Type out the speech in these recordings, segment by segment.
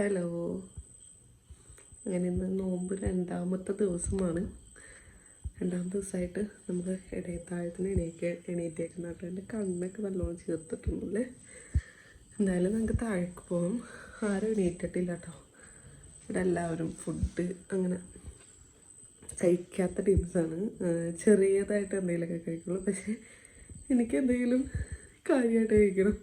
Hello. അങ്ങനെ ഇന്ന് നോമ്പ് രണ്ടാമത്തെ ദിവസമാണ്. രണ്ടാം ദിവസമായിട്ട് നമുക്ക് ഇടയത്താഴത്തിന് എണീക്ക എണീറ്റേക്കുന്ന കേട്ടോ എന്റെ കണ്ണൊക്കെ നല്ലോണം ചേർത്തിട്ടുണ്ടല്ലേ? എന്തായാലും നമുക്ക് താഴേക്ക് പോകും ആരും എണീറ്റിട്ടില്ല കേട്ടോ. ഇവിടെ എല്ലാവരും ഫുഡ് അങ്ങനെ കഴിക്കാത്ത ടീംസാണ് ചെറിയതായിട്ട് എന്തെങ്കിലുമൊക്കെ കഴിക്കുള്ളൂ. പക്ഷേ എനിക്ക് എന്തെങ്കിലും കാര്യമായിട്ട് കഴിക്കണം.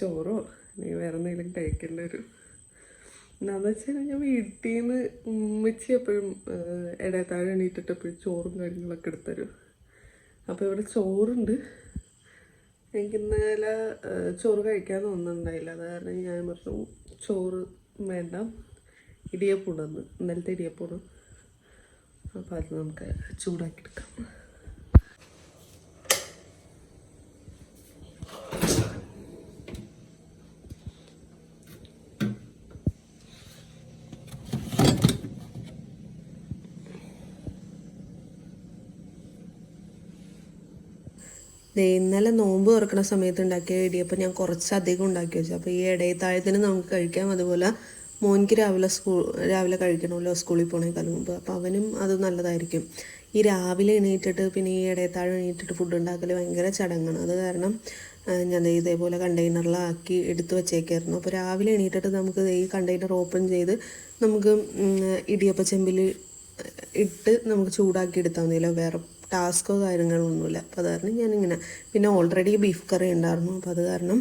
ചോറോ അല്ലെങ്കിൽ വേറെ എന്തെങ്കിലും കഴിക്കേണ്ട ഒരു എന്താണെന്ന് വെച്ചാൽ ഞാൻ വീട്ടിൽ നിന്ന് ഉമ്മച്ചി എപ്പോഴും ഇടയത്താഴം എണീറ്റിട്ട് എപ്പോഴും ചോറും കാര്യങ്ങളൊക്കെ എടുത്തരും. അപ്പോൾ ഇവിടെ ചോറുണ്ട്. എനിക്ക് ഇന്നലെ ചോറ് കഴിക്കാൻ തോന്നുന്നുണ്ടായില്ല. അത് കാരണം ഞാൻ പറഞ്ഞു ചോറ് വേണ്ട. ഇടിയപ്പൂണ്ടെന്ന്. ഇന്നലത്തെ ഇടിയപ്പൂണ് അപ്പോൾ അത് നമുക്ക് ചൂടാക്കി എടുക്കാം. ഇന്നലെ നോമ്പ് തുറക്കുന്ന സമയത്ത് ഉണ്ടാക്കിയ ഇടിയപ്പം ഞാൻ കുറച്ചധികം ഉണ്ടാക്കി വെച്ചു. അപ്പോൾ ഈ ഇടയത്താഴത്തിന് നമുക്ക് കഴിക്കാം. അതുപോലെ മോനിക്ക് രാവിലെ സ്കൂൾ രാവിലെ കഴിക്കണമല്ലോ സ്കൂളിൽ പോണേക്കാൾ മുമ്പ്. അപ്പോൾ അവനും അത് നല്ലതായിരിക്കും. ഈ രാവിലെ എണീറ്റിട്ട് പിന്നെ ഈ ഇടയത്താഴം എണീറ്റിട്ട് ഫുഡ് ഉണ്ടാക്കൽ ഭയങ്കര ചടങ്ങാണ്. അത് കാരണം ഞാൻ ഇതേപോലെ കണ്ടെയ്നറിലാക്കി എടുത്ത് വെച്ചേക്കായിരുന്നു. അപ്പോൾ രാവിലെ എണീറ്റിട്ട് നമുക്ക് ഈ കണ്ടെയ്നർ ഓപ്പൺ ചെയ്ത് നമുക്ക് ഇടിയപ്പ ചെമ്പിൽ ഇട്ട് നമുക്ക് ചൂടാക്കി എടുത്താൽ മതിയല്ലോ. വേറെ ടാസ്കോ കാര്യങ്ങളോ ഒന്നുമില്ല അപ്പോൾ അത് കാരണം ഞാനിങ്ങനെ പിന്നെ ഓൾറെഡി ബീഫ് കറി ഉണ്ടായിരുന്നു. അപ്പോൾ അത് കാരണം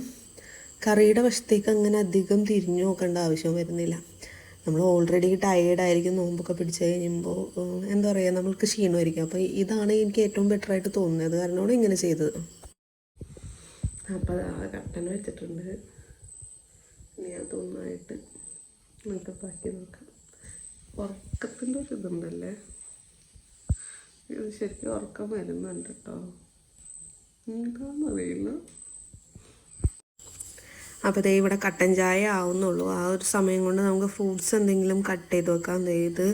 കറിയുടെ വശത്തേക്ക് അങ്ങനെ അധികം തിരിഞ്ഞു നോക്കേണ്ട ആവശ്യം വരുന്നില്ല. നമ്മൾ ഓൾറെഡി ടയേർഡായിരിക്കും നോമ്പൊക്കെ പിടിച്ച് കഴിയുമ്പോൾ എന്താ പറയുക നമ്മൾക്ക് ക്ഷീണമായിരിക്കും. അപ്പോൾ ഇതാണ് എനിക്ക് ഏറ്റവും ബെറ്റർ ആയിട്ട് തോന്നുന്നത്. കാരണം കാരണമാണ് ഇങ്ങനെ ചെയ്തത്. അപ്പോൾ ആ കട്ടൻ വെച്ചിട്ടുണ്ട്. ഇനി അതൊന്നായിട്ട് നമുക്ക് ബാക്കി നോക്കാം. ഉറക്കത്തിന്റെ ഒരു ഇതുണ്ടല്ലേ? ഇത് ശരിക്കും ഉറക്കം വരുന്നുണ്ട് കേട്ടോ എന്താണെന്നറിയില്ല അപ്പോൾ ദേ ഇവിടെ കട്ടൻ ചായ ആവുന്നുള്ളൂ. ആ ഒരു സമയം കൊണ്ട് നമുക്ക് ഫ്രൂട്ട്സ് എന്തെങ്കിലും കട്ട് ചെയ്ത് വെക്കാം. ഇത്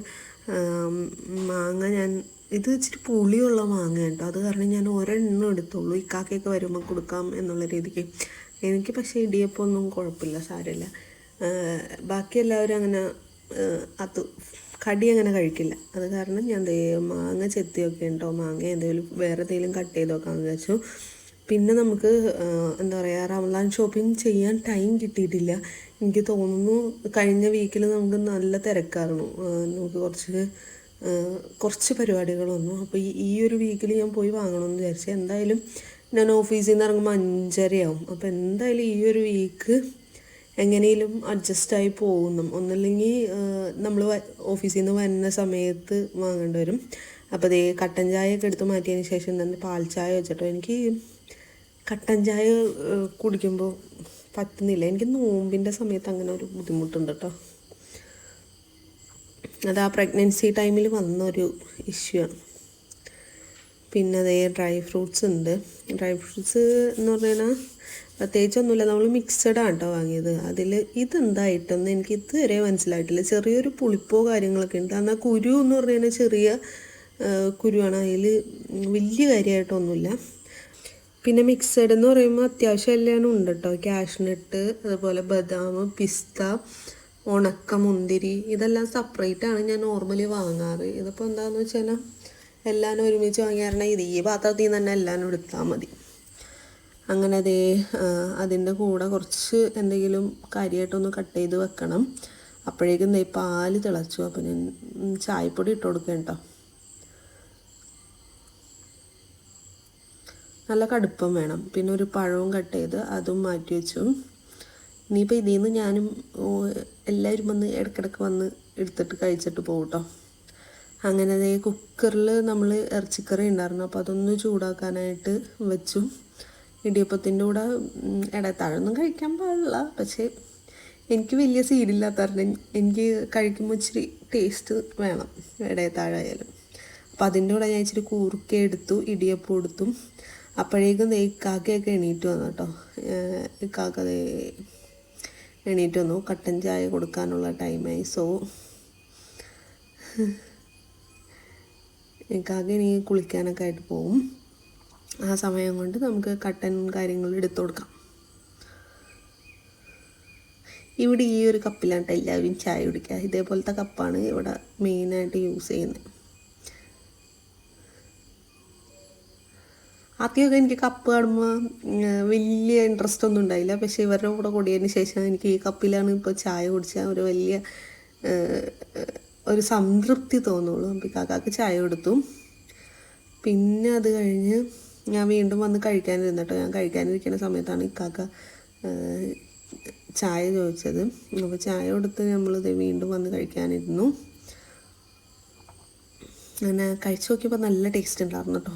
മാങ്ങ ഞാൻ ഇത് ഇച്ചിരി പുളിയുള്ള മാങ്ങ കേട്ടോ. അത് കാരണം ഞാൻ ഒരെണ്ണം എടുത്തുള്ളൂ. ഇക്കാക്കയൊക്കെ വരുമ്പോൾ കൊടുക്കാം എന്നുള്ള രീതിക്ക്. എനിക്ക് പക്ഷേ ഇടിയപ്പം ഒന്നും കുഴപ്പമില്ല സാരമില്ല. ബാക്കി എല്ലാവരും അങ്ങനെ അത് കടി അങ്ങനെ കഴിക്കില്ല. അത് കാരണം ഞാൻ മാങ്ങ ചെത്തിയൊക്കെ ഉണ്ടോ മാങ്ങ എന്തെങ്കിലും വേറെ എന്തെങ്കിലും കട്ട് ചെയ്ത് വെക്കാമെന്ന് വിചാരിച്ചു. പിന്നെ നമുക്ക് എന്താ പറയുക റംലാൻ ഷോപ്പിംഗ് ചെയ്യാൻ ടൈം കിട്ടിയിട്ടില്ല. എനിക്ക് തോന്നുന്നു കഴിഞ്ഞ വീക്കിൽ നമുക്ക് നല്ല തിരക്കായിരുന്നു. നമുക്ക് കുറച്ച് കുറച്ച് പരിപാടികൾ വന്നു. അപ്പോൾ ഈ ഒരു വീക്കിൽ ഞാൻ പോയി വാങ്ങണമെന്ന് വിചാരിച്ചു. എന്തായാലും ഞാൻ ഓഫീസിൽ നിന്ന് ഇറങ്ങുമ്പോൾ അഞ്ചരയാവും. അപ്പോൾ എന്തായാലും ഈ ഒരു വീക്ക് എങ്ങനെയും അഡ്ജസ്റ്റായി പോകുന്നു. ഒന്നില്ലെങ്കിൽ നമ്മൾ ഓഫീസിൽ നിന്ന് വരുന്ന സമയത്ത് വാങ്ങേണ്ടി വരും. അപ്പോൾ അതേ കട്ടൻ ചായയൊക്കെ എടുത്ത് മാറ്റിയതിന് ശേഷം തന്നെ പാൽ ചായ വെച്ചിട്ടോ? എനിക്ക് കട്ടൻ ചായ കുടിക്കുമ്പോൾ പറ്റുന്നില്ല. എനിക്ക് നോമ്പിന്റെ സമയത്ത് അങ്ങനെ ഒരു ബുദ്ധിമുട്ടുണ്ട് കേട്ടോ അത് ആ പ്രഗ്നൻസി ടൈമിൽ വന്നൊരു ഇഷ്യൂ ആണ്. പിന്നെ അതേ ഡ്രൈ ഫ്രൂട്ട്സ് ഉണ്ട്. ഡ്രൈ ഫ്രൂട്ട്സ് എന്ന് പറഞ്ഞാൽ പ്രത്യേകിച്ചൊന്നുമില്ല. നമ്മൾ മിക്സഡാണ് കേട്ടോ വാങ്ങിയത്. അതിൽ ഇതെന്തായിട്ടെന്ന് എനിക്ക് ഇതുവരെ മനസ്സിലായിട്ടില്ല. ചെറിയൊരു പുളിപ്പോ കാര്യങ്ങളൊക്കെ ഉണ്ട്. എന്നാൽ കുരു എന്ന് പറഞ്ഞാൽ ചെറിയ കുരുവാണ്. അതിൽ വലിയ കാര്യമായിട്ടൊന്നുമില്ല പിന്നെ മിക്സഡ് എന്ന് പറയുമ്പോൾ അത്യാവശ്യം എല്ലാം ഉണ്ട് കേട്ടോ കാഷ്നട്ട് അതുപോലെ ബദാം പിസ്ത ഉണക്ക മുന്തിരി ഇതെല്ലാം സെപ്പറേറ്റ് ആണ് ഞാൻ നോർമലി വാങ്ങാറ്. ഇതിപ്പോൾ എന്താണെന്ന് വെച്ചാൽ എല്ലാവരും ഒരുമിച്ച് വാങ്ങിയാറുണ്ടെങ്കിൽ ഇത് ഈ പാത്രത്തിൽ നിന്ന് തന്നെ എല്ലാവരും എടുത്താൽ മതി. അങ്ങനെ അതേ അതിന്റെ കൂടെ കുറച്ച് എന്തെങ്കിലും കാര്യമായിട്ടൊന്ന് കട്ട് ചെയ്ത് വെക്കണം. അപ്പോഴേക്കും ദേ പാൽ തിളച്ചു. അപ്പോൾ ഞാൻ ചായപ്പൊടി ഇട്ട് കൊടുക്കാം കേട്ടോ. നല്ല കടുപ്പം വേണം. പിന്നെ ഒരു പഴവും കട്ട് ചെയ്ത് അതും മാറ്റി വെച്ചു. ഇനിയിപ്പോൾ ഇതിൽ നിന്ന് ഞാനും എല്ലാവരും വന്ന് ഇടയ്ക്കിടയ്ക്ക് വന്ന് എടുത്തിട്ട് കഴിച്ചിട്ട് പോകും കേട്ടോ. അങ്ങനെ കുക്കറിൽ നമ്മൾ ഇറച്ചിക്കറി ഉണ്ടായിരുന്നു. അപ്പോൾ അതൊന്ന് ചൂടാക്കാനായിട്ട് വെച്ചു. ഇടിയപ്പത്തിന്റെ കൂടെ ഇടത്താഴൊന്നും കഴിക്കാൻ പാടില്ല. പക്ഷേ എനിക്ക് വലിയ സീഡില്ലാത്ത കാരണം എനിക്ക് കഴിക്കുമ്പോൾ ഇച്ചിരി ടേസ്റ്റ് വേണം ഇടയത്താഴായാലും. അപ്പം അതിന്റെ കൂടെ ഞാൻ ഇച്ചിരി കൂർക്ക എടുത്തു ഇടിയപ്പം എടുത്തു. അപ്പോഴേക്കും നെയ്ക്കാക്കയൊക്കെ എണീറ്റ് വന്നു കേട്ടോ. കാക്ക എണീറ്റ് വന്നു. കട്ടൻ ചായ കൊടുക്കാനുള്ള ടൈമായി സോ ഇക്കാക്ക ഇനി കുളിക്കാനൊക്കെ ആയിട്ട് പോവും. ആ സമയം കൊണ്ട് നമുക്ക് കട്ടൻ കാര്യങ്ങൾ എടുത്തു കൊടുക്കാം. ഇവിടെ ഈ ഒരു കപ്പിലാണ് എല്ലാവരും ചായ കുടിക്കുക. ഇതേപോലത്തെ കപ്പാണ് ഇവിടെ മെയിനായിട്ട് യൂസ് ചെയ്യുന്നത്. ആദ്യമൊക്കെ എനിക്ക് കപ്പ് കാണുമ്പോൾ വലിയ ഇൻട്രസ്റ്റ് ഒന്നും ഉണ്ടായില്ല. പക്ഷേ ഇവരുടെ കൂടെ കൂടിയതിന് ശേഷം എനിക്ക് ഈ കപ്പിലാണ് ഇപ്പോൾ ചായ കുടിച്ചാൽ ഒരു വലിയ ഒരു സംതൃപ്തി തോന്നുള്ളൂ. അപ്പം കാക്കാക്ക് ചായ കൊടുത്തു. പിന്നെ അത് കഴിഞ്ഞ് ഞാൻ വീണ്ടും വന്ന് കഴിക്കാനിരുന്നിട്ടോ. ഞാൻ കഴിക്കാനിരിക്കുന്ന സമയത്താണ് ഇക്കാക്ക ചായ ചോദിച്ചത്. അപ്പോൾ ചായ കൊടുത്ത് നമ്മളിത് വീണ്ടും വന്ന് കഴിക്കാനിരുന്നു. അങ്ങനെ കഴിച്ചു നോക്കിയപ്പോൾ നല്ല ടേസ്റ്റ് ഉണ്ടായിരുന്നു കേട്ടോ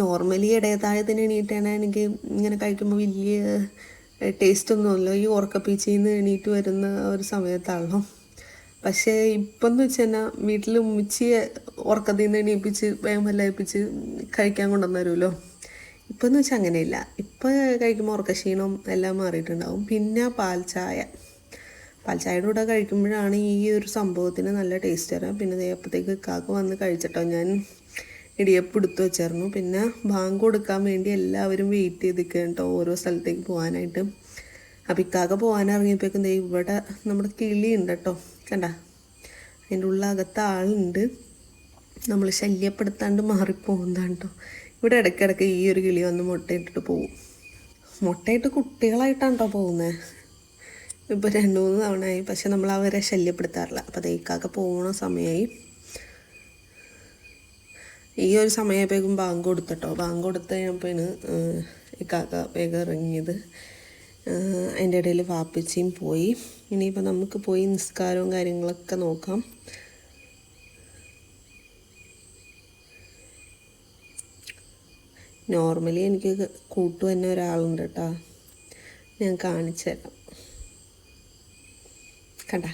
നോർമലി ഇടയതായതിന് എണീറ്റാണ് എനിക്ക് ഇങ്ങനെ കഴിക്കുമ്പോൾ വലിയ ടേസ്റ്റ് ഒന്നുമില്ല. ഈ ഉറക്കപ്പീച്ചയിൽ നിന്ന് എണീറ്റ് വരുന്ന ഒരു സമയത്താണല്ലോ. പക്ഷേ ഇപ്പം എന്ന് വെച്ച് കഴിഞ്ഞാൽ വീട്ടിൽ ഉമ്മിച്ചിയെ ഉറക്കത്തിൽ നിന്ന് എണീപ്പിച്ച് വേഗം വല്ലയിപ്പിച്ച് കഴിക്കാൻ കൊണ്ടുവന്നരുമല്ലോ ഇപ്പം എന്ന് വെച്ചാൽ അങ്ങനെയില്ല. ഇപ്പം കഴിക്കുമ്പോൾ ഉറക്കക്ഷീണം എല്ലാം മാറിയിട്ടുണ്ടാവും. പിന്നെ പാൽ ചായ. പാൽ ചായയുടെ കൂടെ കഴിക്കുമ്പോഴാണ് ഈ ഒരു സംഭവത്തിന് നല്ല ടേസ്റ്റ് വരാം. പിന്നെ അപ്പോഴത്തേക്ക് കാക്ക വന്ന് കഴിച്ചിട്ടോ ഞാൻ. ഇടിയപ്പം എടുത്തു വെച്ചായിരുന്നു. പിന്നെ ബാങ്ക് കൊടുക്കാൻ വേണ്ടി എല്ലാവരും വെയിറ്റ് ചെയ്ത് കേട്ടോ ഓരോ സ്ഥലത്തേക്ക് പോകാനായിട്ട് അപ്പം ഇക്കാക്ക പോകാനിറങ്ങിയപ്പോഴേക്കും ഇവിടെ നമ്മുടെ കിളി ഉണ്ട് കേട്ടോ. കണ്ട? അതിന്റെ ഉള്ളകത്ത് ആളുണ്ട്. നമ്മൾ ശല്യപ്പെടുത്താണ്ട് മാറിപ്പോകുന്നതാണ് കേട്ടോ ഇവിടെ ഇടയ്ക്കിടയ്ക്ക് ഈ ഒരു കിളി വന്ന് മുട്ടയിട്ടിട്ട് പോവും. മുട്ടയിട്ട് കുട്ടികളായിട്ടാണ് കേട്ടോ പോകുന്നത് ഇപ്പോൾ രണ്ട് മൂന്ന് തവണയായി. പക്ഷെ നമ്മൾ അവരെ ശല്യപ്പെടുത്താറില്ല. അപ്പോൾ തേക്കാക്ക പോകുന്ന സമയമായി ഈ ഒരു സമയപ്പോഴേക്കും ബാങ്ക് കൊടുത്തട്ടോ. ബാങ്ക് കൊടുത്ത് കഴിഞ്ഞപ്പോഴാണ് ഇക്കാക്ക വേഗം ഇറങ്ങിയത്. അതിന്റെ ഇടയിൽ വാപ്പച്ചിയും പോയി. ഇനിയിപ്പോൾ നമുക്ക് പോയി നിസ്കാരവും കാര്യങ്ങളൊക്കെ നോക്കാം. നോർമലി എനിക്ക് കൂട്ടു തന്നെ ഒരാളുണ്ട് കേട്ടോ. ഞാൻ കാണിച്ചു തരാം. കണ്ട?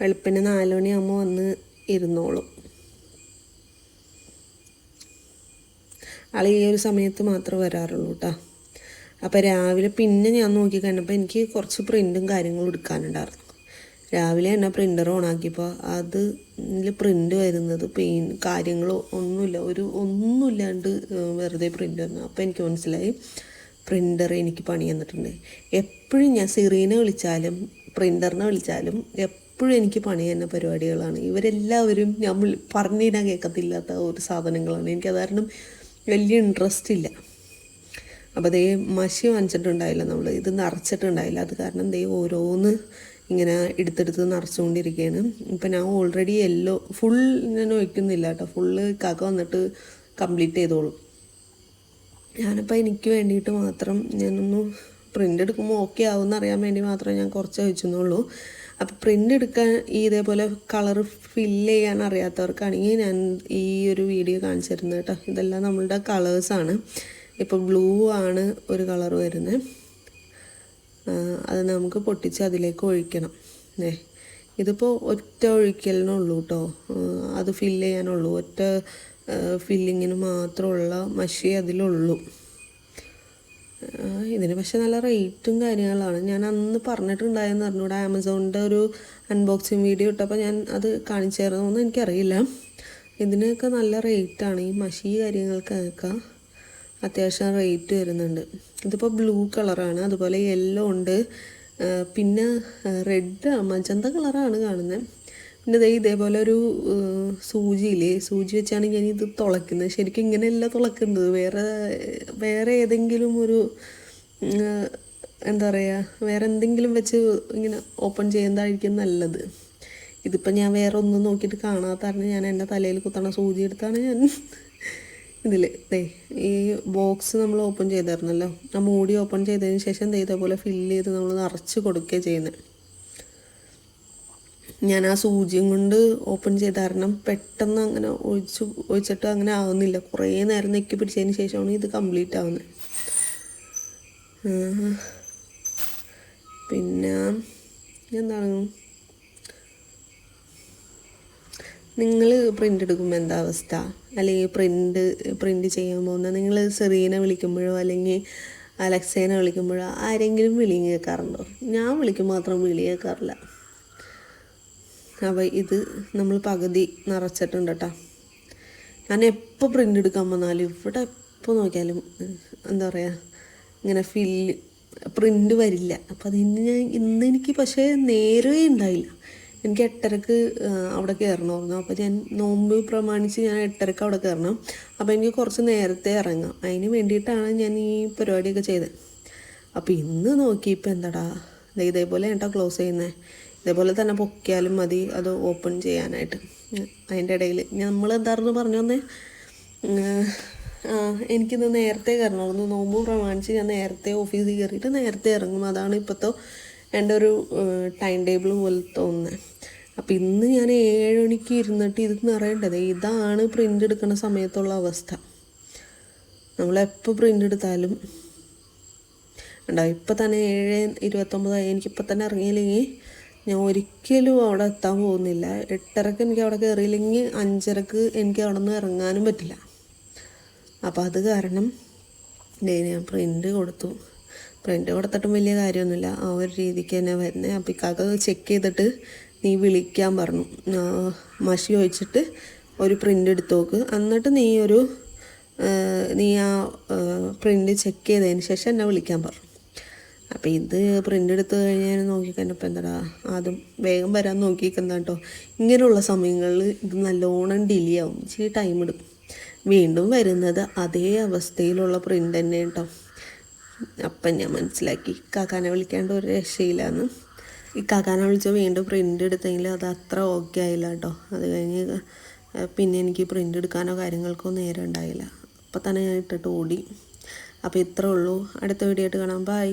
വെളുപ്പിന് നാല് മണിയാകുമ്പോൾ വന്ന് ഇരുന്നോളും. ആൾ ഈ ഒരു സമയത്ത് മാത്രമേ വരാറുള്ളൂ കേട്ടോ. അപ്പോൾ രാവിലെ പിന്നെ ഞാൻ നോക്കി കണ്ടപ്പോൾ എനിക്ക് കുറച്ച് പ്രിന്റും കാര്യങ്ങളും എടുക്കാനുണ്ടായിരുന്നു. രാവിലെ തന്നെ പ്രിന്റർ ഓണാക്കിയപ്പോൾ അത് ഇതിൽ പ്രിന്റ് വരുന്നത് പെയിൻ കാര്യങ്ങളോ ഒന്നുമില്ല. ഒരു ഒന്നുമില്ലാണ്ട് വെറുതെ പ്രിന്റ് വന്നു. അപ്പോൾ എനിക്ക് മനസ്സിലായി പ്രിന്റർ എനിക്ക് പണി തന്നിട്ടുണ്ട്. എപ്പോഴും ഞാൻ സിറീനെ വിളിച്ചാലും പ്രിന്ററിനെ വിളിച്ചാലും എപ്പോഴും എനിക്ക് പണി തന്നെ പരിപാടികളാണ്. ഇവരെല്ലാവരും ഞാൻ പറഞ്ഞു തരാൻ കേൾക്കത്തില്ലാത്ത ഒരു സാധനങ്ങളാണ്. എനിക്ക് അത് കാരണം വലിയ ഇൻട്രസ്റ്റ് ഇല്ല. അപ്പോൾ ദേ മഷി വാങ്ങിച്ചിട്ടുണ്ടായില്ല നമ്മൾ ഇത് നിറച്ചിട്ടുണ്ടായില്ല. അത് കാരണം ദേ ഓരോന്ന് ഇങ്ങനെ എടുത്തെടുത്ത് നിറച്ചുകൊണ്ടിരിക്കുകയാണ്. ഇപ്പം ഞാൻ ഓൾറെഡി യെല്ലോ ഫുൾ ഞാൻ ഒഴിക്കുന്നില്ല കേട്ടോ. ഫുള്ള് കാക്ക വന്നിട്ട് കംപ്ലീറ്റ് ചെയ്തോളും. ഞാനിപ്പോൾ എനിക്ക് വേണ്ടിയിട്ട് മാത്രം ഞാനൊന്ന് പ്രിന്റ് എടുക്കുമ്പോൾ ഓക്കെ ആവുമെന്ന് അറിയാൻ വേണ്ടി മാത്രമേ ഞാൻ കുറച്ച് വെച്ചെന്നുള്ളൂ അപ്പോൾ പ്രിന്റ് എടുക്കാൻ ഈ ഇതേപോലെ കളർ ഫില്ല് ചെയ്യാൻ അറിയാത്തവർക്കാണെങ്കിൽ ഞാൻ ഈ ഒരു വീഡിയോ കാണിച്ചു തരുന്നത് കേട്ടോ. ഇതെല്ലാം നമ്മളുടെ കളേഴ്സാണ് ഇപ്പോൾ ബ്ലൂ ആണ് ഒരു കളർ വരുന്നത് അത് നമുക്ക് പൊട്ടിച്ച് അതിലേക്ക് ഒഴിക്കണം. ഏ ഇതിപ്പോൾ ഒറ്റ ഒഴിക്കലിനുള്ളൂ കേട്ടോ അത് ഫില്ല് ചെയ്യാനുള്ളൂ. ഒറ്റ ഫില്ലിങ്ങിന് മാത്രമുള്ള മഷി അതിലുള്ളൂ. ഇതിന് പക്ഷെ നല്ല റേറ്റും കാര്യങ്ങളാണ്. ഞാൻ അന്ന് പറഞ്ഞിട്ടുണ്ടായെന്ന് പറഞ്ഞൂടെ ആമസോണിന്റെ ഒരു അൺബോക്സിങ് വീഡിയോ ഇട്ടപ്പോൾ ഞാൻ അത് കാണിച്ചായിരുന്നു എന്ന് എനിക്കറിയില്ല. ഇതിനൊക്കെ നല്ല റേറ്റാണ് ഈ മഷി കാര്യങ്ങൾക്കൊക്കെ. അത്യാവശ്യം റേറ്റ് വരുന്നുണ്ട്. ഇതിപ്പോൾ ബ്ലൂ കളറാണ്. അതുപോലെ യെല്ലോ ഉണ്ട്. പിന്നെ റെഡ് മജന്ത കളറാണ് കാണുന്നത് പിന്നെ ദേ ഇതേപോലെ ഒരു സൂചിയില്ലേ സൂചി വെച്ചാണ് ഞാൻ ഇത് തുളയ്ക്കുന്നത്. ശരിക്കും ഇങ്ങനെയല്ല തുളക്കുന്നത് വേറെ വേറെ ഏതെങ്കിലും ഒരു എന്താ പറയുക വേറെ എന്തെങ്കിലും വെച്ച് ഇങ്ങനെ ഓപ്പൺ ചെയ്യുന്നതായിരിക്കും നല്ലത്. ഇതിപ്പോൾ ഞാൻ വേറെ ഒന്നും നോക്കിയിട്ട് കാണാത്ത കാരണം ഞാൻ എന്റെ തലയിൽ കുത്തണ സൂചി എടുത്താണ് ഞാൻ ഇതിൽ ദേ ഈ ബോക്സ് നമ്മൾ ഓപ്പൺ ചെയ്തായിരുന്നല്ലോ. ആ മൂടി ഓപ്പൺ ചെയ്തതിന് ശേഷം ദേ ഇതേപോലെ ഫില്ല് ചെയ്ത് നമ്മൾ നിറച്ച് കൊടുക്കുക ചെയ്യുന്നത് ഞാൻ ആ സൂചിയും കൊണ്ട് ഓപ്പൺ ചെയ്ത കാരണം പെട്ടെന്ന് അങ്ങനെ ഒഴിച്ച് ഒഴിച്ചിട്ട് അങ്ങനെ ആവുന്നില്ല. കുറേ നേരം നെക്കി പിടിച്ചതിന് ശേഷമാണ് ഇത് കംപ്ലീറ്റ് ആവുന്നത്. പിന്നെ എന്താണ്? നിങ്ങൾ പ്രിന്റ് എടുക്കുമ്പോൾ എന്താ അവസ്ഥ? അല്ലെങ്കിൽ പ്രിന്റ് പ്രിന്റ് ചെയ്യാൻ പോകുന്ന നിങ്ങൾ സെറീനെ വിളിക്കുമ്പോഴോ അല്ലെങ്കിൽ അലക്സേനെ വിളിക്കുമ്പോഴോ ആരെങ്കിലും വിളി കേൾക്കാറുണ്ടോ ഞാൻ വിളിക്കും മാത്രം വിളി കേൾക്കാറില്ല അപ്പോൾ ഇത് നമ്മൾ പകുതി നിറച്ചിട്ടുണ്ട് കേട്ടോ ഞാൻ എപ്പോൾ പ്രിന്റ് എടുക്കാൻ വന്നാലും ഇവിടെ എപ്പോൾ നോക്കിയാലും എന്താ പറയുക ഇങ്ങനെ ഫില്ല് പ്രിന്റ് വരില്ല. അപ്പോൾ അതിന് ഞാൻ ഇന്ന് എനിക്ക് പക്ഷേ നേരേ ഉണ്ടായില്ല. എനിക്ക് എട്ടരക്ക് അവിടെ കയറണമായിരുന്നു അപ്പോൾ ഞാൻ നോമ്പ് പ്രമാണിച്ച് ഞാൻ എട്ടരക്ക് അവിടെ കയറണം അപ്പോൾ എനിക്ക് കുറച്ച് നേരത്തെ ഇറങ്ങാം. അതിന് വേണ്ടിയിട്ടാണ് ഞാൻ ഈ പരിപാടിയൊക്കെ ചെയ്തത്. അപ്പോൾ ഇന്ന് നോക്കിയപ്പോൾ എന്താടാ? ഇതേപോലെ ഏട്ടാ ക്ലോസ് ചെയ്യുന്നത് ഇതേപോലെ തന്നെ പൊക്കിയാലും മതി. അത് ഓപ്പൺ ചെയ്യാനായിട്ട്. അതിന്റെ ഇടയിൽ നമ്മൾ എന്തായിരുന്നു പറഞ്ഞു വന്നേ? എനിക്കിന്ന് നേരത്തെ കയറണമായിരുന്നു നോമ്പ് പ്രമാണിച്ച് ഞാൻ നേരത്തെ ഓഫീസിൽ കയറിയിട്ട് നേരത്തെ ഇറങ്ങും. അതാണ് ഇപ്പോഴത്തെ എന്റെ ഒരു ടൈം ടേബിൾ പോലെ തോന്നുന്നത് അപ്പോൾ ഇന്ന് ഞാൻ ഏഴ് മണിക്ക് ഇരുന്നിട്ട് ഇത് നിറയേണ്ടത്. ഇതാണ് പ്രിന്റ് എടുക്കുന്ന സമയത്തുള്ള അവസ്ഥ. നമ്മളെപ്പോൾ പ്രിന്റ് എടുത്താലും. ഉണ്ടാവും ഇപ്പം തന്നെ ഏഴ് ഇരുപത്തൊമ്പതായി എനിക്കിപ്പോൾ തന്നെ ഇറങ്ങിയില്ലെങ്കിൽ ഞാൻ ഒരിക്കലും അവിടെ എത്താൻ പോകുന്നില്ല. എട്ടരക്ക് എനിക്ക് അവിടെ കയറിയില്ലെങ്കിൽ അഞ്ചരക്ക് എനിക്ക് അവിടെ നിന്ന് ഇറങ്ങാനും പറ്റില്ല. അപ്പോൾ അത് കാരണം ഞാൻ പ്രിന്റ് കൊടുത്തു. പ്രിന്റ് കൊടുത്തിട്ടും വലിയ കാര്യമൊന്നുമില്ല. ആ ഒരു രീതിക്ക് തന്നെ വരുന്നത് അപ്പോൾ ഇക്കാക്ക ചെക്ക് ചെയ്തിട്ട് നീ വിളിക്കാൻ പറഞ്ഞു. മഷി ഒഴിച്ചിട്ട് ഒരു പ്രിന്റ് എടുത്ത് നോക്ക്. എന്നിട്ട് നീ ഒരു നീ ആ പ്രിന്റ് ചെക്ക് ചെയ്തതിന് ശേഷം എന്നെ വിളിക്കാൻ പറഞ്ഞു. അപ്പോൾ ഇത് പ്രിന്റ് എടുത്ത് കഴിഞ്ഞാൽ നോക്കിക്കഴിഞ്ഞപ്പോൾ എന്താടാ അതും വേഗം വരാൻ നോക്കിയിരിക്കുന്ന കേട്ടോ ഇങ്ങനെയുള്ള സമയങ്ങളിൽ ഇത് നല്ലോണം ഡിലേ ആവും. ഇച്ചിരി ടൈം എടുക്കും. വീണ്ടും വരുന്നത് അതേ അവസ്ഥയിലുള്ള പ്രിന്റ് തന്നെ കേട്ടോ അപ്പം ഞാൻ മനസ്സിലാക്കി. കാക്കാനെ വിളിക്കാണ്ട് ഒരു രക്ഷയില്ലാന്ന്. ഈ കാക്കാനെ വിളിച്ച് വീണ്ടും പ്രിന്റ് എടുത്തെങ്കിൽ അത് അത്ര ഓക്കെ ആയില്ല കേട്ടോ അത് കഴിഞ്ഞ് പിന്നെ എനിക്ക് പ്രിന്റ് എടുക്കാനോ കാര്യങ്ങൾക്കോ നേരം ഉണ്ടായില്ല. അപ്പം തന്നെ ഞാൻ ഇട്ടിട്ട് ഓടി. അപ്പോൾ ഇത്രേ ഉള്ളൂ. അടുത്ത വീഡിയോ ആയിട്ട് കാണാം. ബൈ